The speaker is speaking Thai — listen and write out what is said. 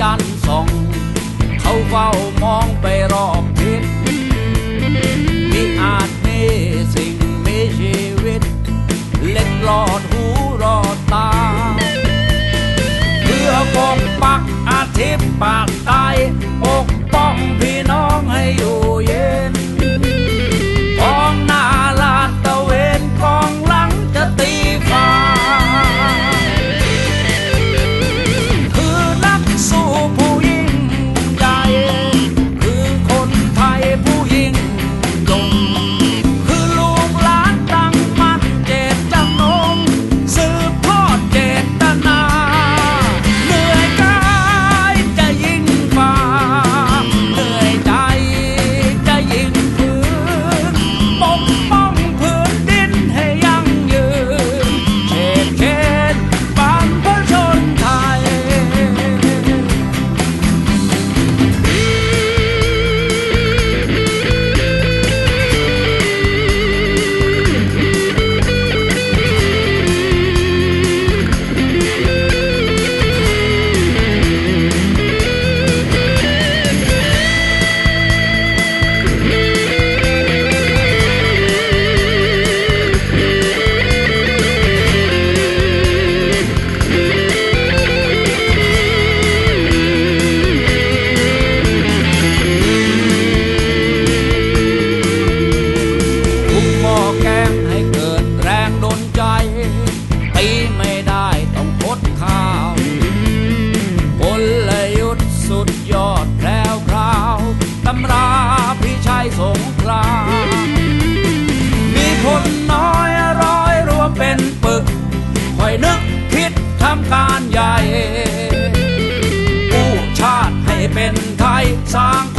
จันทร์ส่อง เขาเฝ้ามองไปรอบทิศมิอาจมีสิ่งมีชีวิต เล็ดลอดหูรอดตา เพื่อปกปักอาทิตย์ปากใต้านใหญ่กู้ชาติให้เป็นไทยสร้าง